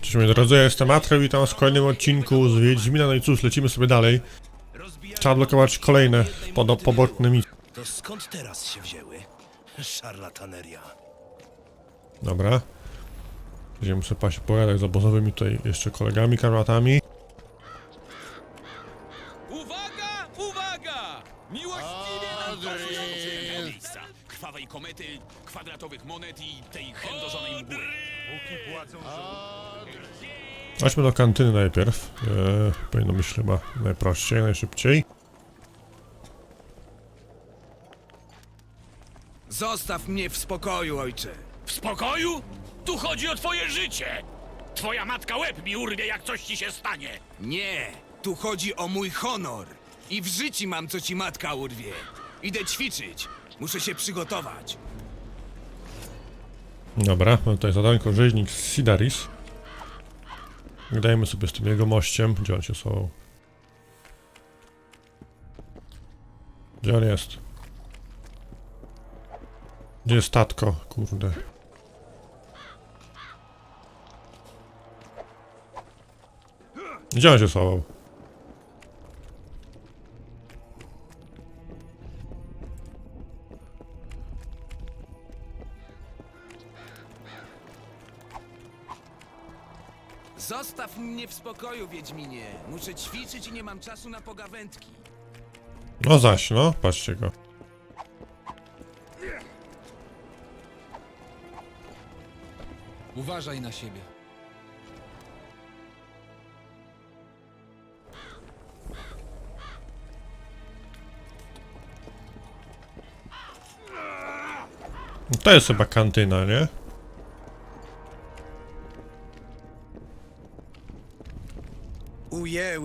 Cześć moi drodzy, ja jestem Atrew, witam w kolejnym odcinku z Wiedźmina, no i cóż, lecimy sobie dalej. Trzeba blokować kolejne podo- poboczne misje. To skąd teraz się wzięły? Szarlataneria. Dobra. Będziemy sobie paść pogadać z obozowymi tutaj jeszcze kolegami, karmatami. Uwaga, uwaga! Miłościwie nam. Krwawej komety, kwadratowych monet i tej chędożonej mgły. Chodźmy do kantyny najpierw. Eee, powinno być chyba najprościej, najszybciej. Zostaw mnie w spokoju, ojcze. W spokoju? Tu chodzi o twoje życie! Twoja matka łeb mi urwie, jak coś ci się stanie! Nie, tu chodzi o mój honor. I w życiu mam, co ci matka urwie. Idę ćwiczyć. Muszę się przygotować. Dobra, mamy tutaj zadanko rzeźnik z Sidaris. Dajmy sobie z tym jego mościem. Gdzie on się schował? Gdzie on jest? Gdzie jest statko? Kurde. Gdzie on się schował? Zostaw mnie w spokoju, Wiedźminie. Muszę ćwiczyć i nie mam czasu na pogawędki. No zaś, no, patrzcie go. Uważaj na siebie. To jest chyba kantyna, nie?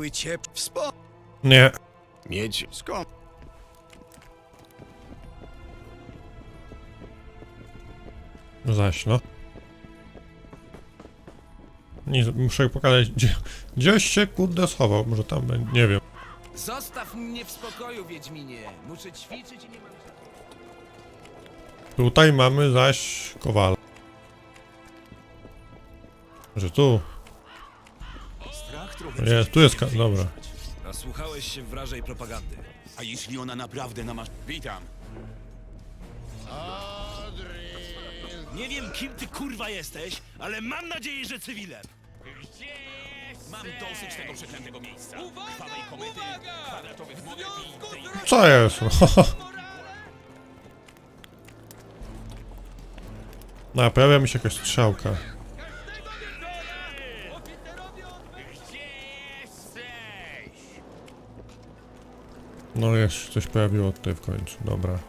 Ujęły cię w spo... Nie. Miedź. Skąd? Zaś, no. Nie, muszę pokazać, gdzie, gdzieś się kurde schował, może tam będzie, nie wiem. Zostaw mnie w spokoju, Wiedźminie. Muszę ćwiczyć i nie mam czasu. Tutaj mamy zaś kowala. Że tu, trochę jest, tu jest, ka- dobra. Nasłuchałeś się wrażej propagandy. A jeśli ona naprawdę namasz... Witam. Nie wiem, kim ty kurwa jesteś, ale mam nadzieję, że cywilem. Mam dosyć tego przeklętego miejsca. Krwawej komety, kwadratowych monet i tej... Co jest? No, pojawia mi się jakaś strzałka. No jest, coś pojawiło tutaj w końcu, dobra.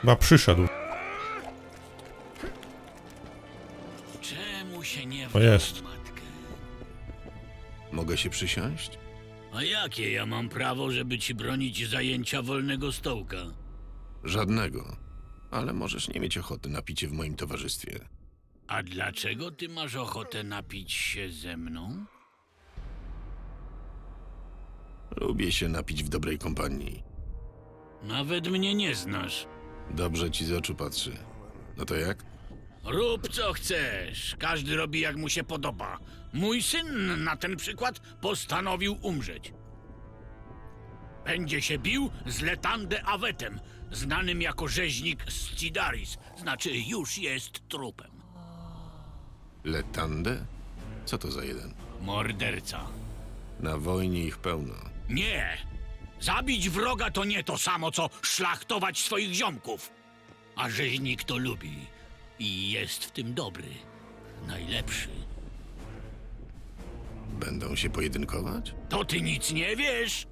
Chyba przyszedł. Czemu się nie O, jest. w matkę? Mogę się przysiąść? A jakie ja mam prawo, żeby ci bronić zajęcia wolnego stołka? Żadnego. Ale możesz nie mieć ochoty na picie w moim towarzystwie. A dlaczego ty masz ochotę napić się ze mną? Lubię się napić w dobrej kompanii. Nawet mnie nie znasz. Dobrze ci z oczu patrzy. No to jak? Rób co chcesz. Każdy robi jak mu się podoba. Mój syn na ten przykład postanowił umrzeć. Będzie się bił z Letande Awetem, znanym jako rzeźnik z Cidaris. Znaczy, już jest trupem. Letande? Co to za jeden? Morderca. Na wojnie ich pełno. Nie! Zabić wroga to nie to samo, co szlachtować swoich ziomków. A rzeźnik to lubi. I jest w tym dobry. Najlepszy. Będą się pojedynkować? To ty nic nie wiesz?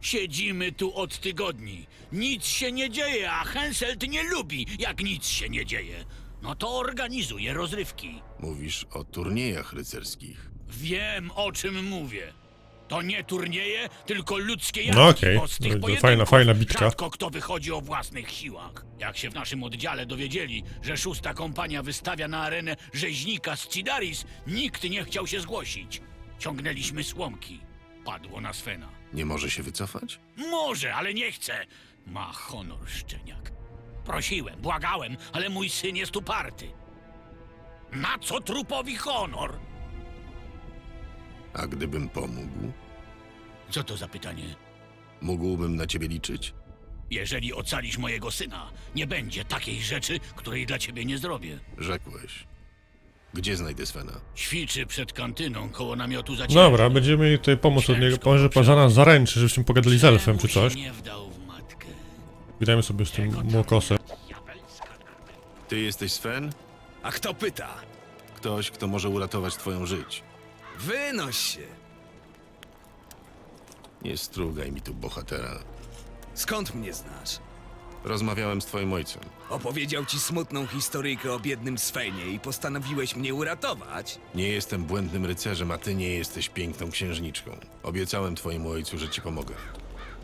Siedzimy tu od tygodni. Nic się nie dzieje, a Henselt nie lubi, jak nic się nie dzieje. No to organizuje rozrywki. Mówisz o turniejach rycerskich. Wiem, o czym mówię. To nie turnieje, tylko ludzkie jazdy. No okej, bo z tych to pojedynków fajna- fajna bitka. Rzadko kto wychodzi o własnych siłach. Jak się w naszym oddziale dowiedzieli, że szósta kompania wystawia na arenę rzeźnika z Cidaris, nikt nie chciał się zgłosić. Ciągnęliśmy słomki. Padło na Svena. Nie może się wycofać? Może, ale nie chce. Ma honor szczeniak. Prosiłem, błagałem, ale mój syn jest uparty. Na co trupowi honor? A gdybym pomógł, Co to za pytanie? mógłbym na ciebie liczyć? Jeżeli ocalisz mojego syna, nie będzie takiej rzeczy, której dla ciebie nie zrobię. Rzekłeś. Gdzie znajdę Svena? Ćwiczy przed kantyną koło namiotu za Dobra, będziemy mieli tutaj pomoc od niego. Może pan za nas zaręczy, żebyśmy pogadali z elfem czy coś. Nie wdał w matkę. Witajmy sobie z tym młokosem. Ty jesteś Sven? A kto pyta? Ktoś, kto może uratować twoją żyć. Wynoś się. Nie strugaj mi tu bohatera. Skąd mnie znasz? Rozmawiałem z twoim ojcem. Opowiedział ci smutną historyjkę o biednym Svenie i postanowiłeś mnie uratować? Nie jestem błędnym rycerzem, a ty nie jesteś piękną księżniczką. Obiecałem twojemu ojcu, że ci pomogę.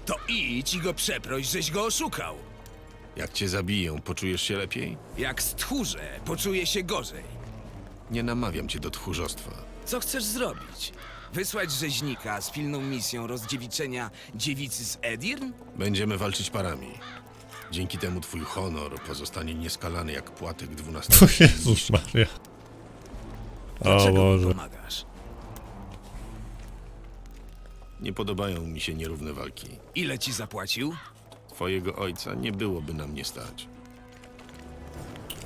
To idź i go przeproś, żeś go oszukał. Jak cię zabiję, poczujesz się lepiej? Jak stchórze, poczuję się gorzej. Nie namawiam cię do tchórzostwa. Co chcesz zrobić? Wysłać rzeźnika z pilną misją rozdziewiczenia dziewicy z Edirn? Będziemy walczyć parami. Dzięki temu twój honor pozostanie nieskalany jak płatek O dwunastego. Jezus Maria. O Dlaczego mi Boże. pomagasz? Nie podobają mi się nierówne walki. Ile ci zapłacił? Twojego ojca nie byłoby na mnie stać.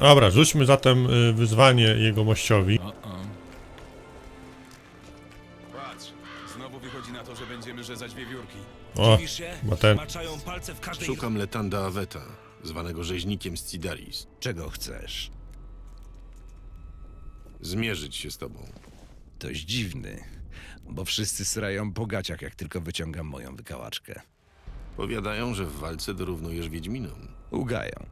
Dobra, rzućmy zatem y, wyzwanie jego mościowi. Patrz, znowu wychodzi na to, że będziemy rzezać wiewiórki. O, Dziwisz się? ma ten. Maczają palce w każdej... Szukam Letanda Aveta, zwanego rzeźnikiem z Cidaris. Czego chcesz? Zmierzyć się z tobą. Dość dziwny, bo wszyscy srają po gaciach, jak tylko wyciągam moją wykałaczkę. Powiadają, że w walce dorównujesz Wiedźminom. Ugają.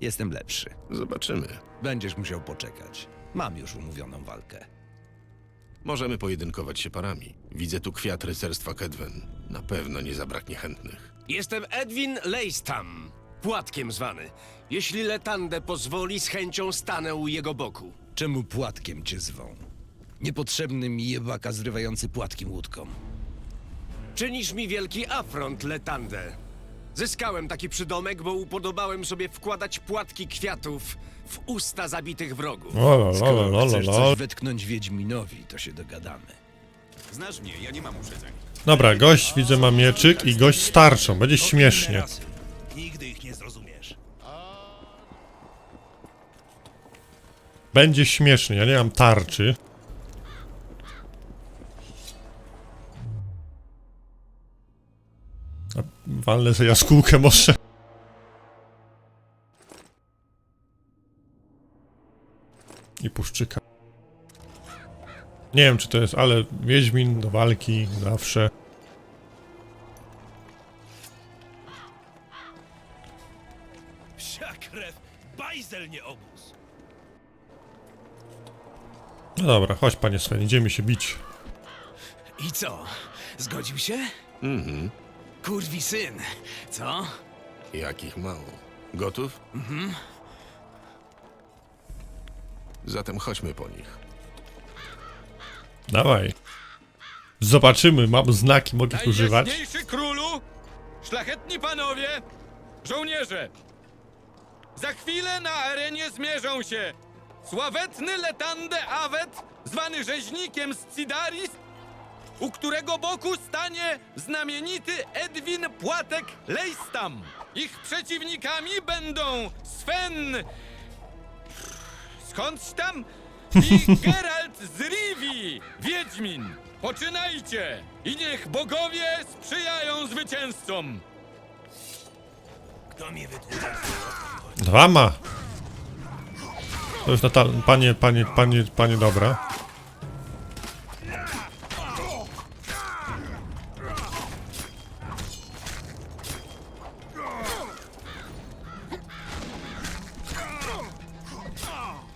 Jestem lepszy. Zobaczymy. Będziesz musiał poczekać. Mam już umówioną walkę. Możemy pojedynkować się parami. Widzę tu kwiat rycerstwa Kedwen. Na pewno nie zabraknie chętnych. Jestem Edwin Leistam, płatkiem zwany. Jeśli Letande pozwoli, z chęcią stanę u jego boku. Czemu płatkiem cię zwą? Niepotrzebny mi jebaka zrywający płatkiem łódką. Czynisz mi wielki afront, Letande. Zyskałem taki przydomek, bo upodobałem sobie wkładać płatki kwiatów w usta zabitych wrogów. O, la, la, la, Skoro chcesz la. coś wetknąć Wiedźminowi, to się dogadamy. Znasz mnie, ja nie mam uprzedzeń. Dobra, gość widzę ma mieczyk i gość starczą. Będzie śmiesznie. Nigdy ich nie zrozumiesz. Będzie śmiesznie. Ja nie mam tarczy. Walnę sobie jaskółkę może. I puszczyka. Nie wiem czy to jest, ale Wiedźmin do walki zawsze. Psia krew, bajzel nie obóz. No dobra, chodź panie Sven, idziemy się bić. I co? Zgodził się? Mhm. Kurwi syn, co? Jakich mało. Gotów? Mhm. Zatem chodźmy po nich. Dawaj. Zobaczymy, mam znaki, mogę ich używać. Najjaśniejszy królu, szlachetni panowie, żołnierze! Za chwilę na arenie zmierzą się sławetny Letande Avet, zwany rzeźnikiem z Cidaris, u którego boku stanie znamienity Edwin Płatek Leistam. Ich przeciwnikami będą Sven... Skądś tam? I Geralt z Rivi, Wiedźmin. Poczynajcie i niech bogowie sprzyjają zwycięzcom. Kto mi wytłumaczy? Dwa ma. To jest Natal... Panie, panie, panie, panie, dobra.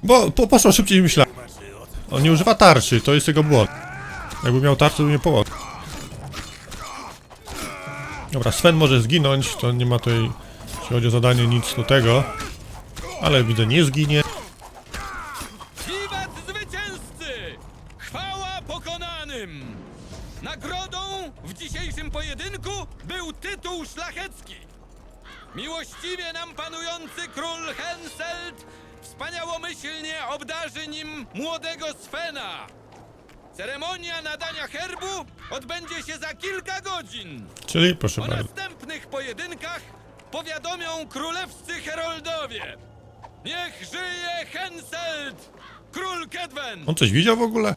Bo po, poszło szybciej niż myślałem. On nie używa tarczy, to jest jego błąd. Jakby miał tarczę, to by nie połot. Dobra, Sven może zginąć, to nie ma tutaj, jeśli chodzi o zadanie, nic do tego. Ale widzę, nie zginie. Zwycięzcy! Chwała pokonanym! Nagrodą w dzisiejszym pojedynku był tytuł szlachecki. Miłościwie nam panujący król Henselt wspaniałomyślnie obdarzy nim młodego Svena. Ceremonia nadania herbu odbędzie się za kilka godzin. Czyli, proszę O bardzo. następnych pojedynkach powiadomią królewscy heroldowie. Niech żyje Henselt, król Kedwen! On coś widział w ogóle?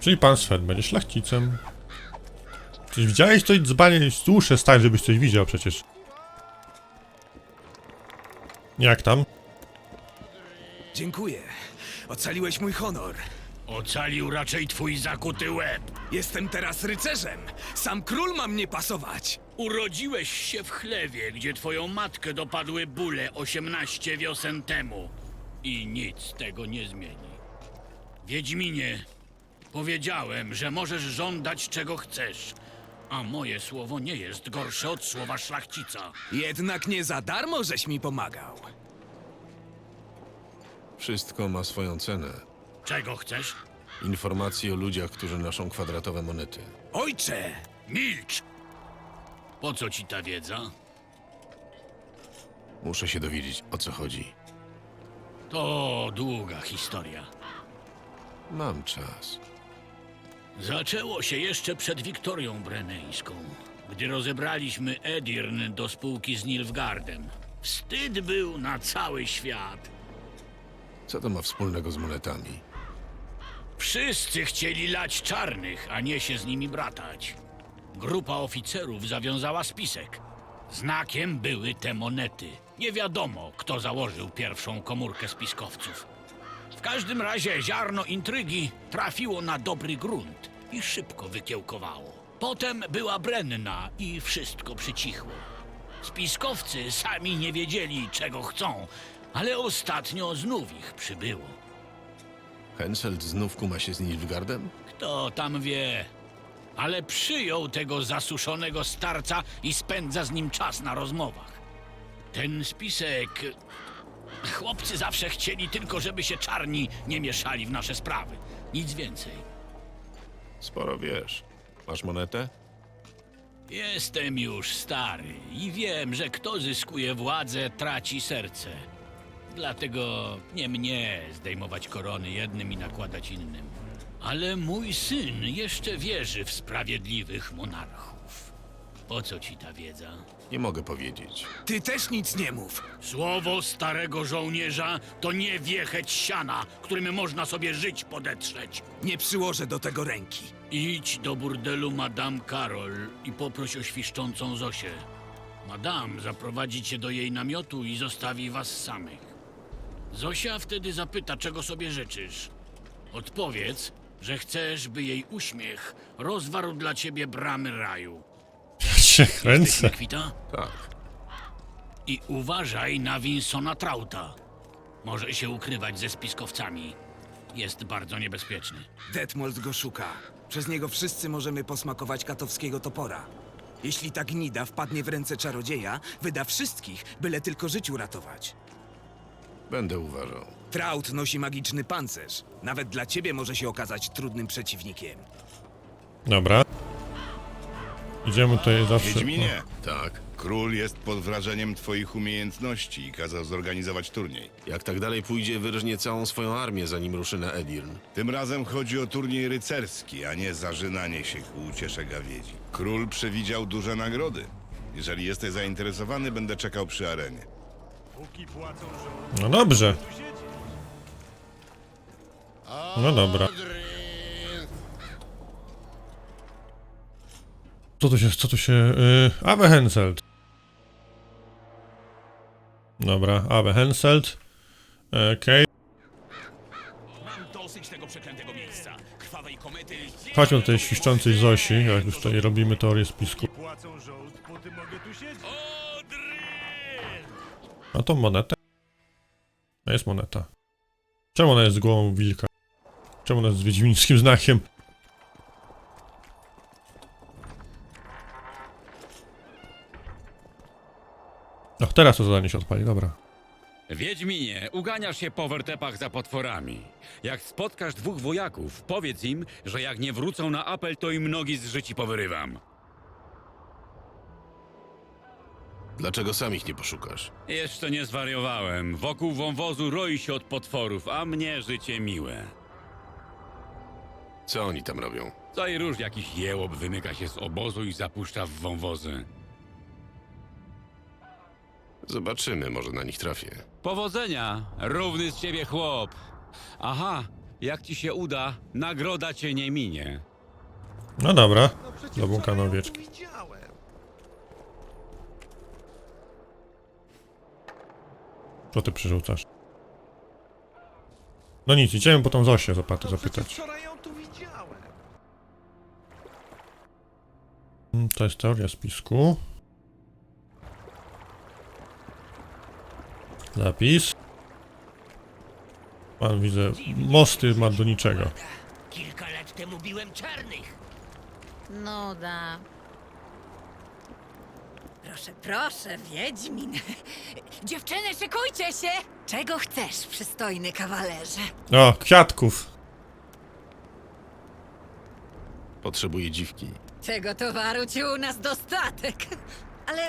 Czyli pan Sven będzie szlachcicem. Coś widziałeś coś dzbanie? Dłuższe stań, żebyś coś widział przecież. Jak tam? Dziękuję. Ocaliłeś mój honor. Ocalił raczej twój zakuty łeb. Jestem teraz rycerzem. Sam król ma mnie pasować. Urodziłeś się w chlewie, gdzie twoją matkę dopadły bóle 18 wiosen temu. I nic tego nie zmieni. Wiedźminie, powiedziałem, że możesz żądać czego chcesz. A moje słowo nie jest gorsze od słowa szlachcica. Jednak nie za darmo żeś mi pomagał. Wszystko ma swoją cenę. Czego chcesz? Informacje o ludziach, którzy noszą kwadratowe monety. Ojcze! Milcz! Po co ci ta wiedza? Muszę się dowiedzieć, o co chodzi. To długa historia. Mam czas. Zaczęło się jeszcze przed Wiktorią Breneńską, gdy rozebraliśmy Edirn do spółki z Nilfgaardem. Wstyd był na cały świat. Co to ma wspólnego z monetami? Wszyscy chcieli lać czarnych, a nie się z nimi bratać. Grupa oficerów zawiązała spisek. Znakiem były te monety. Nie wiadomo, kto założył pierwszą komórkę spiskowców. W każdym razie ziarno intrygi trafiło na dobry grunt i szybko wykiełkowało. Potem była Brenna i wszystko przycichło. Spiskowcy sami nie wiedzieli, czego chcą, ale ostatnio znów ich przybyło. Henselt znów kuma się z Nilfgaardem? Kto tam wie? Ale przyjął tego zasuszonego starca i spędza z nim czas na rozmowach. Ten spisek. Chłopcy zawsze chcieli tylko, żeby się czarni nie mieszali w nasze sprawy. Nic więcej. Sporo wiesz. Masz monetę? Jestem już stary i wiem, że kto zyskuje władzę, traci serce. Dlatego nie mnie zdejmować korony jednym i nakładać innym. Ale mój syn jeszcze wierzy w sprawiedliwych monarchów. Po co ci ta wiedza? Nie mogę powiedzieć. Ty też nic nie mów. Słowo starego żołnierza to nie wiecheć siana, którym można sobie żyć podetrzeć. Nie przyłożę do tego ręki. Idź do burdelu Madame Karol i poproś o świszczącą Zosię. Madame zaprowadzi cię do jej namiotu i zostawi was samych. Zosia wtedy zapyta, czego sobie życzysz. Odpowiedz, że chcesz, by jej uśmiech rozwarł dla ciebie bramy raju. Się kręcę. kwita? Tak. I uważaj na Winsona Trauta. Może się ukrywać ze spiskowcami. Jest bardzo niebezpieczny. Detmold go szuka. Przez niego wszyscy możemy posmakować katowskiego topora. Jeśli ta gnida wpadnie w ręce czarodzieja, wyda wszystkich, byle tylko życiu ratować. Będę uważał. Traut nosi magiczny pancerz. Nawet dla ciebie może się okazać trudnym przeciwnikiem. Dobra. Idziemy tutaj zawsze. Wiedźminie, Tak. król jest pod wrażeniem twoich umiejętności i kazał zorganizować turniej. Jak tak dalej pójdzie, wyrżnie całą swoją armię, zanim ruszy na Edirn. Tym razem chodzi o turniej rycerski, a nie zażynanie się ku uciesze gawiedzi. Król przewidział duże nagrody. Jeżeli jesteś zainteresowany, będę czekał przy arenie. No dobrze. No dobra. Co tu się, co tu się... Yy, Awe Henselt. Dobra, Awe Henselt. Okej. Mam dosyć tego przeklętego miejsca. Krwawej komety. Chodźmy do tej świszczącej Zosi, jak już tutaj robimy teorię spisku. A tą monetę? To jest moneta. Czemu ona jest z głową wilka? Czemu ona jest z wiedźmińskim znakiem? O, teraz to zadanie się odpali, dobra. Wiedźminie, uganiasz się po wertepach za potworami. Jak spotkasz dwóch wojaków, powiedz im, że jak nie wrócą na apel, to im nogi z życi powyrywam. Dlaczego sam ich nie poszukasz? Jeszcze nie zwariowałem. Wokół wąwozu roi się od potworów, a mnie życie miłe. Co oni tam robią? Co i róż jakiś jełop wymyka się z obozu i zapuszcza w wąwozy. Zobaczymy, może na nich trafię. Powodzenia, równy z ciebie chłop. Aha, jak ci się uda, nagroda cię nie minie. No dobra. Zabłąkane owieczki. Co ty przerzucasz? No nic, idziemy po tą Zosię zapytać. zapytać. Mm, To jest teoria spisku. Zapis. Pan widzę, mosty ma do niczego. Kilka lat temu biłem czarnych. No da. Proszę, proszę, Wiedźmin. Dziewczyny, szykujcie się! Czego chcesz, przystojny kawalerze? O, kwiatków. Potrzebuję dziwki. Tego towaru ci u nas dostatek. Ale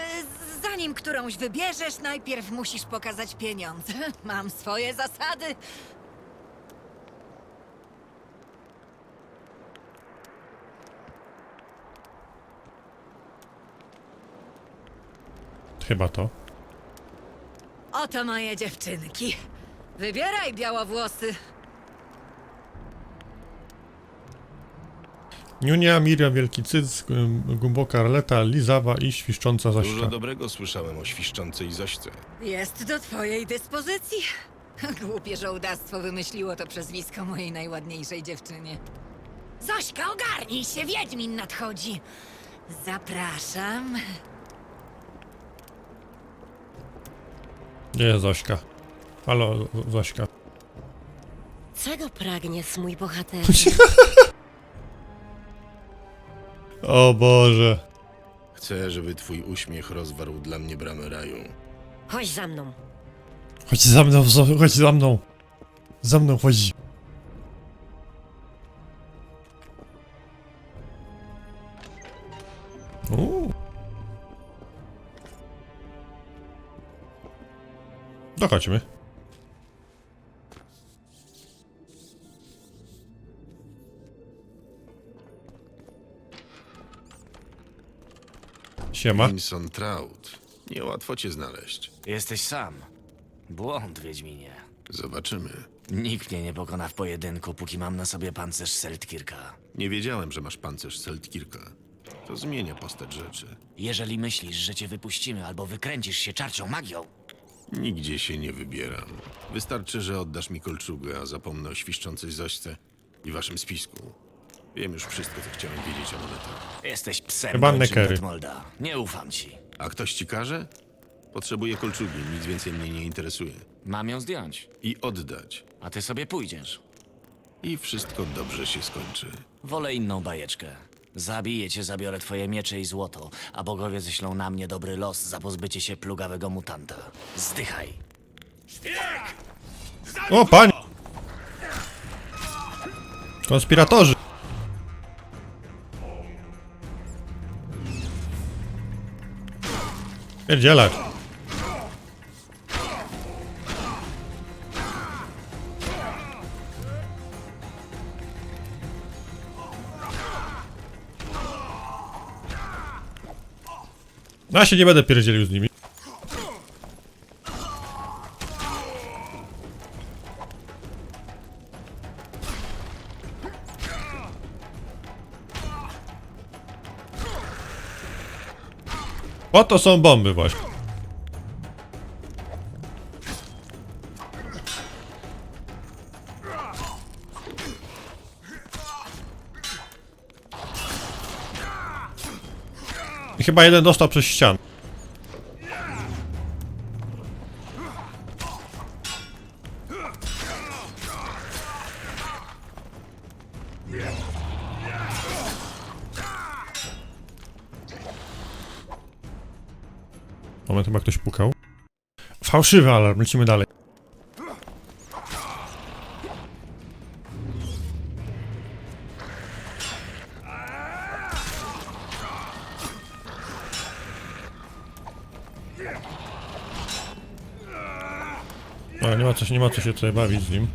zanim którąś wybierzesz, najpierw musisz pokazać pieniądze. Mam swoje zasady. Chyba to. Oto moje dziewczynki. Wybieraj białowłosy. Niunia, Miria, Wielki Cyc, głę- Głęboka Arleta, Lizawa i Świszcząca Dużo Zośka. dobrego słyszałem o świszczącej Zośce. Jest do twojej dyspozycji. Głupie żołdastwo wymyśliło to przezwisko mojej najładniejszej dziewczynie. Zośka, ogarnij się, Wiedźmin nadchodzi. Zapraszam. Jest Zośka? Halo, Zośka. Czego pragnie mój bohater? O Boże. Chcę, żeby twój uśmiech rozwarł dla mnie bramę raju. Chodź za mną. Chodź za mną, Zo- chodź za mną. Za mną chodzi. Uuu. No chodźmy. Siema. Vinson Trout. Niełatwo cię znaleźć. Jesteś sam. Błąd, Wiedźminie. Zobaczymy. Nikt mnie nie pokona w pojedynku, póki mam na sobie pancerz Seltkirka. Nie wiedziałem, że masz pancerz Seltkirka. To zmienia postać rzeczy. Jeżeli myślisz, że cię wypuścimy albo wykręcisz się czarcią magią, Nigdzie się nie wybieram. Wystarczy, że oddasz mi kolczugę, a zapomnę o świszczącej Zośce i waszym spisku. Wiem już wszystko, co chciałem wiedzieć o monetach. jesteś psem Chyba Nekery. Detmolda. Nie ufam ci. A ktoś ci każe? Potrzebuję kolczugi, nic więcej mnie nie interesuje. Mam ją zdjąć, I oddać. a ty sobie pójdziesz. I wszystko dobrze się skończy. Wolę inną bajeczkę. Zabiję cię, zabiorę twoje miecze i złoto, a bogowie ześlą na mnie dobry los za pozbycie się plugawego mutanta. Zdychaj. O, panie! Konspiratorzy! Pierdzielać. No, Ja się nie będę pierdzielił z nimi. Po to są bomby właśnie. Chyba jeden dostał przez ścianę. Moment, chyba ktoś pukał. Fałszywy alarm, lecimy dalej. A, nie ma co się, nie ma co się tutaj bawić z nim.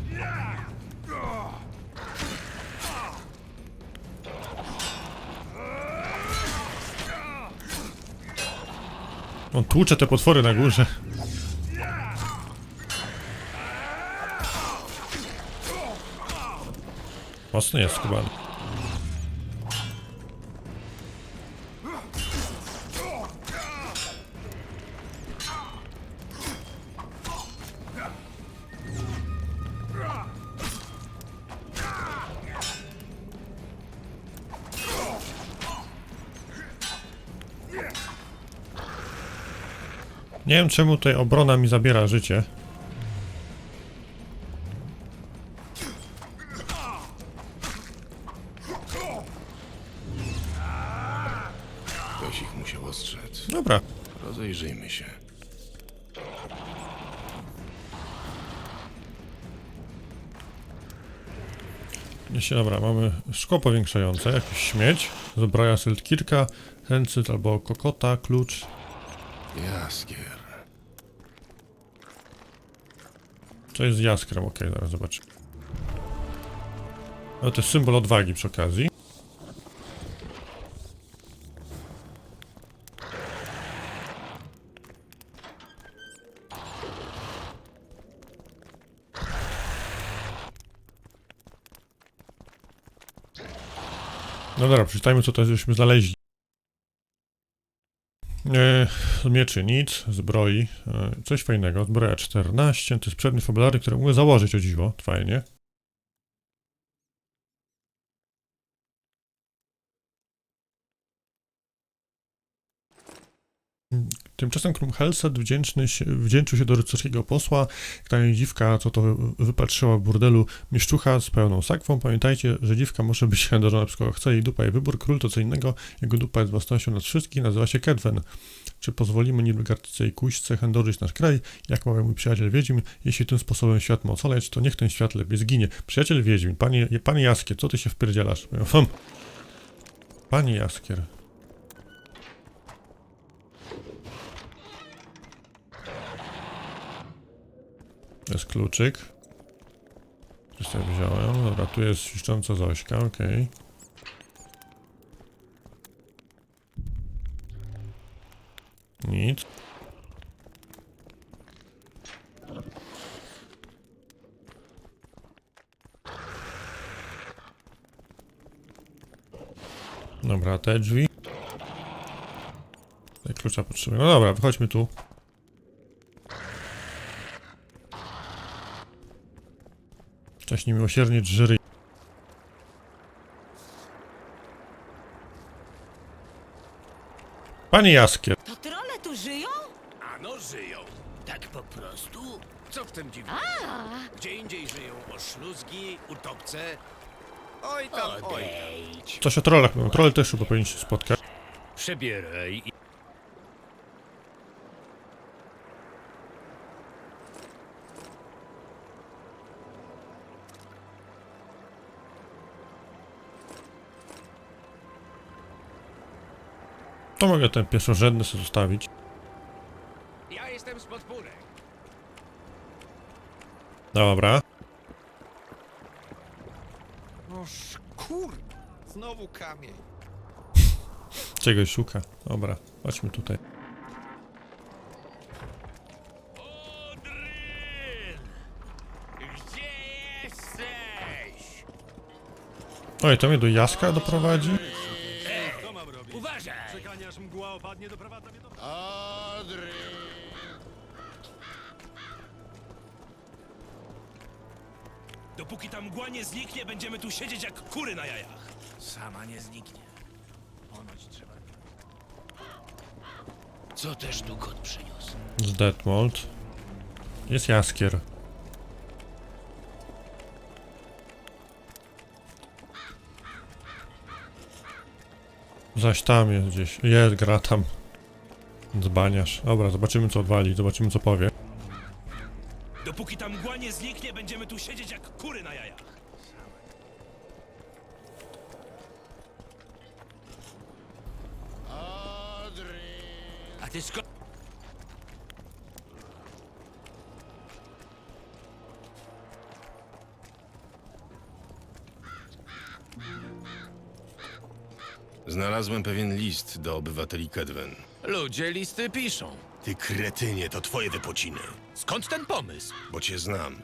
On tłucze te potwory na górze. Mocny jest chyba. Nie wiem czemu tutaj obrona mi zabiera życie. Ktoś ich musiał ostrzec. Dobra. Rozejrzyjmy się. Jeśli dobra, mamy szkło powiększające, jakiś śmieć, zbroja Syltkirka, Hencyt albo Kokota, klucz. Jaskier. To jest jaskrem, okej, zaraz zobaczymy. No to jest symbol odwagi przy okazji. No dobra, przeczytajmy co to żeśmy znaleźli. Mieczy nic, zbroi, e, coś fajnego, zbroja 14, to jest przedmiot fabularny, który mogę założyć o dziwo, fajnie. Tymczasem Krumhelsad wdzięczny się, wdzięczył się do rycerskiego posła, ta dziwka, co to wypatrzyła w burdelu mieszczucha z pełną sakwą. Pamiętajcie, że dziwka może być chędożona przez kogo chce i dupa jej wybór. Król to co innego, jego dupa jest własnością nad wszystkich, nazywa się Kedwen. Czy pozwolimy Nilfgaardce i Kuśce chędożyć nasz kraj? Jak mawiał mój przyjaciel Wiedźmin, jeśli tym sposobem świat ma ocaleć, to niech ten świat lepiej zginie. Przyjaciel Wiedźmin, panie, panie Jaskier, co ty się wpierdzielasz? "Hm." Panie Jaskier. Jest kluczyk. To sobie wziąłem. Dobra, tu jest świszcząca Zośka, okej. Nic. Dobra, te drzwi. Tutaj klucza potrzebuję. No dobra, wychodźmy tu. Wcześniej miłosiernie drżyry. Panie Jaskier, po prostu? Co w tym dziwnego? Gdzie indziej żyją oszluzgi, utopce. Oj tam, oj. Odejdź. coś o trollach mówią. Troll też chyba powinien się spotkać. Przebieraj i... To mogę ten pierwszorzędny sobie zostawić. Ja jestem z podpórek. Dobra. Noż kur... Znowu kamień. Czegoś szuka. Dobra, chodźmy tutaj. Odryn! Gdzie jesteś? Oj, to mnie do Jaska doprowadzi? Zniknie, będziemy tu siedzieć jak kury na jajach. Sama nie zniknie. Ponoć trzeba... Co też tu kot przyniósł? Z Detmold. Jest Jaskier. Zaś tam jest gdzieś. Jest, gra tam. Dzbaniasz. Dobra, zobaczymy co odwali, zobaczymy co powie. Dopóki ta mgła nie zniknie, będziemy tu siedzieć jak kury na jajach. A. Znalazłem pewien list do obywateli Kedwen. Ludzie listy piszą. Ty kretynie, to twoje wypociny, Skąd ten pomysł? bo cię znam.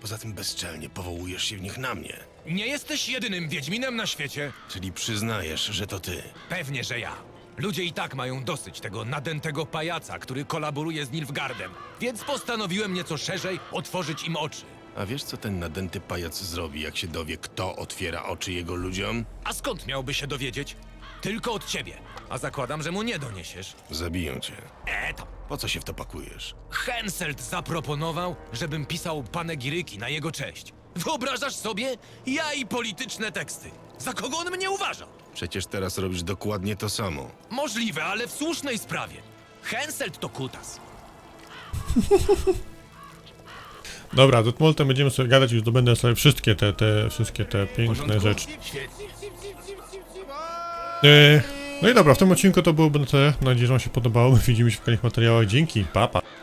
Poza tym bezczelnie powołujesz się w nich na mnie. Nie jesteś jedynym Wiedźminem na świecie. Czyli przyznajesz, że to ty. Pewnie, że ja. Ludzie i tak mają dosyć tego nadętego pajaca, który kolaboruje z Nilfgaardem, więc postanowiłem nieco szerzej otworzyć im oczy. A wiesz, co ten nadęty pajac zrobi, jak się dowie, kto otwiera oczy jego ludziom? A skąd miałby się dowiedzieć? Tylko od ciebie. A zakładam, że mu nie doniesiesz. Zabiją cię. E, tam. Po co się w to pakujesz? Henselt zaproponował, żebym pisał panegiryki na jego cześć. Wyobrażasz sobie? Ja i polityczne teksty. Za kogo on mnie uważa? Przecież teraz robisz dokładnie to samo. Możliwe, ale w słusznej sprawie. Henselt to kutas. Dobra, z Detmoltem będziemy sobie gadać i zdobędę sobie wszystkie te, te, wszystkie te piękne rzeczy. E, no i dobra, w tym odcinku to byłoby na tyle. Mam nadzieję, że wam się podobało. Widzimy się w kolejnych materiałach. Dzięki, papa. Pa.